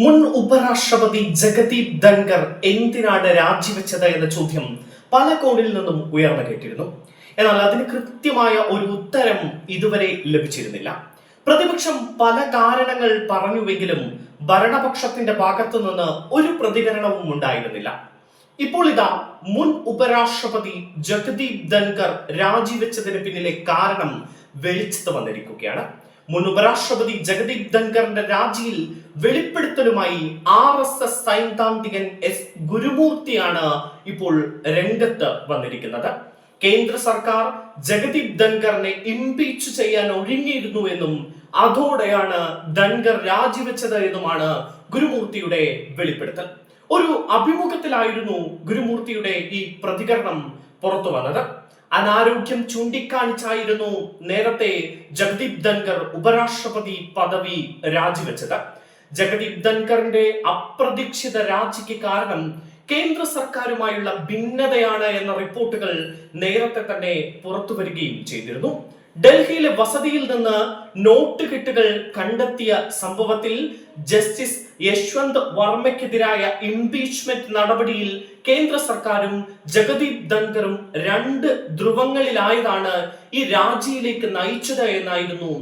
മുൻ ഉപരാഷ്ട്രപതി ജഗദീപ് ധൻകർ എന്തിനാണ് രാജിവെച്ചത് എന്ന ചോദ്യം പല കോണിൽ നിന്നും ഉയർന്നു കേട്ടിരുന്നു. എന്നാൽ അതിന് കൃത്യമായ ഒരു ഉത്തരം ഇതുവരെ ലഭിച്ചിരുന്നില്ല. പ്രതിപക്ഷം പല കാരണങ്ങൾ പറഞ്ഞുവെങ്കിലും ഭരണപക്ഷത്തിന്റെ ഭാഗത്തു നിന്ന് ഒരു പ്രതികരണവും ഉണ്ടായിരുന്നില്ല. ഇപ്പോൾ ഇതാ മുൻ ഉപരാഷ്ട്രപതി ജഗദീപ് ധൻകർ രാജിവെച്ചതിന് പിന്നിലെ കാരണം വെളിച്ചത്ത് വന്നിരിക്കുകയാണ്. മുൻ ഉപരാഷ്ട്രപതി ജഗദീപ് ധങ്കറിന്റെ രാജിയിൽ വെളിപ്പെടുത്തലുമായി ആർ എസ് എസ് സൈദ്ധാന്തികൻ എസ് ഗുരുമൂർത്തിയാണ് ഇപ്പോൾ രംഗത്ത് വന്നിരിക്കുന്നത്. കേന്ദ്ര സർക്കാർ ജഗദീപ് ധൻഖറിനെ ഇംപീച്ച് ചെയ്യാൻ ഒഴിഞ്ഞിരുന്നു എന്നും അതോടെയാണ് ധൻഖർ രാജിവെച്ചത് എന്നുമാണ് ഗുരുമൂർത്തിയുടെ വെളിപ്പെടുത്തൽ. ഒരു അഭിമുഖത്തിലായിരുന്നു ഗുരുമൂർത്തിയുടെ ഈ പ്രതികരണം പുറത്തു വന്നത്. അനാരോഗ്യം ചൂണ്ടിക്കാണിച്ചായിരുന്നു നേരത്തെ ജഗദീപ് ധൻകർ ഉപരാഷ്ട്രപതി പദവി രാജിവെച്ചത്. ജഗദീപ് ധൻകറിന്റെ അപ്രതീക്ഷിത രാജിക്ക് കാരണം കേന്ദ്ര സർക്കാരുമായുള്ള ഭിന്നതയാണ് എന്ന റിപ്പോർട്ടുകൾ നേരത്തെ തന്നെ പുറത്തു വരികയും ചെയ്തിരുന്നു. ഡൽഹിയിലെ വസതിയിൽ നിന്ന് നോട്ട് കെട്ടുകൾ കണ്ടെത്തിയ സംഭവത്തിൽ ജസ്റ്റിസ് യശ്വന്ത് വർമ്മയ്ക്കെതിരായ ഇംപീച്ച്മെന്റ് നടപടിയിൽ കേന്ദ്ര സർക്കാരും ജഗദീപ് ധൻകറും രണ്ട് ധ്രുവങ്ങളിലായതാണ് ഈ രാജിയിലേക്ക് നയിച്ചത് എന്നായിരുന്നു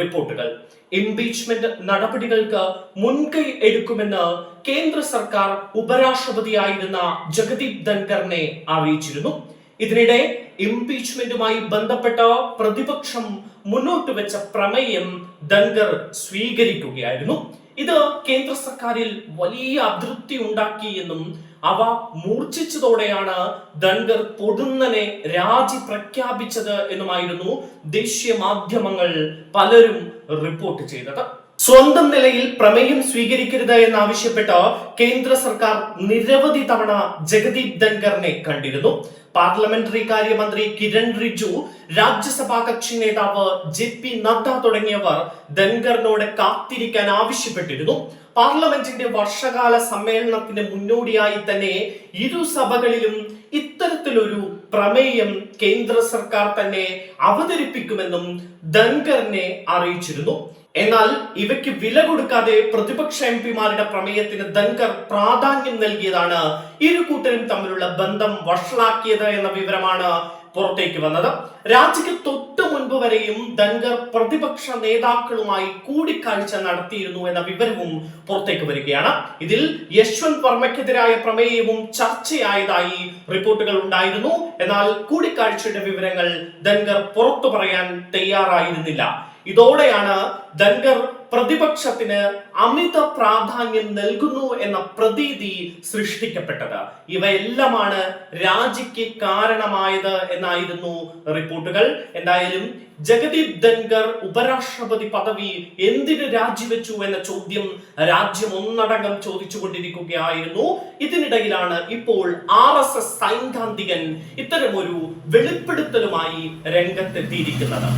റിപ്പോർട്ടുകൾ. ഇംപീച്ച്മെന്റ് നടപടികൾക്ക് മുൻകൈ എടുക്കുമെന്ന് കേന്ദ്ര സർക്കാർ ഉപരാഷ്ട്രപതിയായിരുന്ന ജഗദീപ് ധൻകറിനെ അറിയിച്ചിരുന്നു. ഇതിനിടെ ഇംപീച്ച്മെന്റുമായി ബന്ധപ്പെട്ട പ്രതിപക്ഷം മുന്നോട്ട് വെച്ച പ്രമേയം ദങ്കർ സ്വീകരിക്കുകയായിരുന്നു. ഇത് കേന്ദ്ര സർക്കാരിൽ വലിയ അതൃപ്തി ഉണ്ടാക്കി എന്നും അവ മൂർച്ഛിച്ചതോടെയാണ് ദങ്കർ പൊടുന്നനെ രാജി പ്രഖ്യാപിച്ചത് എന്നുമായിരുന്നു ദേശീയ മാധ്യമങ്ങൾ പലരും റിപ്പോർട്ട് ചെയ്തത്. സ്വന്തം നിലയിൽ പ്രമേയം സ്വീകരിക്കരുത് എന്നാവശ്യപ്പെട്ട് കേന്ദ്ര സർക്കാർ നിരവധി തവണ ജഗദീപ് ധൻകറിനെ കണ്ടിരുന്നു. പാർലമെന്ററി കാര്യമന്ത്രി കിരൺ റിജു രാജ്യസഭാ കക്ഷി നേതാവ് ജെ പി നദ്ദ തുടങ്ങിയവർ ധൻകറിനോട് കാത്തിരിക്കാൻ ആവശ്യപ്പെട്ടിരുന്നു. പാർലമെന്റിന്റെ വർഷകാല സമ്മേളനത്തിന് മുന്നോടിയായി തന്നെ ഇരു സഭകളിലും ഇത്തരത്തിലൊരു പ്രമേയം കേന്ദ്ര സർക്കാർ തന്നെ അവതരിപ്പിക്കുമെന്നും ധൻകറിനെ അറിയിച്ചിരുന്നു. എന്നാൽ ഇവയ്ക്ക് വില കൊടുക്കാതെ പ്രതിപക്ഷ എം പിമാരുടെ പ്രമേയത്തിന് ദങ്കർ പ്രാധാന്യം നൽകിയതാണ് ഇരു കൂട്ടരും തമ്മിലുള്ള ബന്ധം വഷളാക്കിയത് എന്ന വിവരമാണ് പുറത്തേക്ക് വന്നത്. രാജിക്ക് തൊട്ടു മുൻപ് വരെയും ദങ്കർ പ്രതിപക്ഷ നേതാക്കളുമായി കൂടിക്കാഴ്ച നടത്തിയിരുന്നു എന്ന വിവരവും പുറത്തേക്ക് വരികയാണ്. ഇതിൽ യശ്വന്ത് വർമ്മയ്ക്കെതിരായ പ്രമേയവും ചർച്ചയായതായി റിപ്പോർട്ടുകൾ ഉണ്ടായിരുന്നു. എന്നാൽ കൂടിക്കാഴ്ചയുടെ വിവരങ്ങൾ ദങ്കർ പുറത്തു പറയാൻ തയ്യാറായിരുന്നില്ല. ഇതോടെയാണ് ധൻകർ പ്രതിപക്ഷത്തിന് അമിത പ്രാധാന്യം നൽകുന്നു എന്ന പ്രതീതി സൃഷ്ടിക്കപ്പെട്ടത്. ഇവയെല്ലാമാണ് രാജിക്ക് കാരണമായത് എന്നായിരുന്നു റിപ്പോർട്ടുകൾ. എന്തായാലും ജഗദീപ് ധൻകർ ഉപരാഷ്ട്രപതി പദവി എന്തിനു രാജിവെച്ചു എന്ന ചോദ്യം രാജ്യം ഒന്നടങ്കം ചോദിച്ചുകൊണ്ടിരിക്കുകയായിരുന്നു. ഇതിനിടയിലാണ് ഇപ്പോൾ ആർ എസ് എസ് സൈദ്ധാന്തികൻ ഇത്തരമൊരു വെളിപ്പെടുത്തലുമായി രംഗത്തെത്തിയിരിക്കുന്നത്.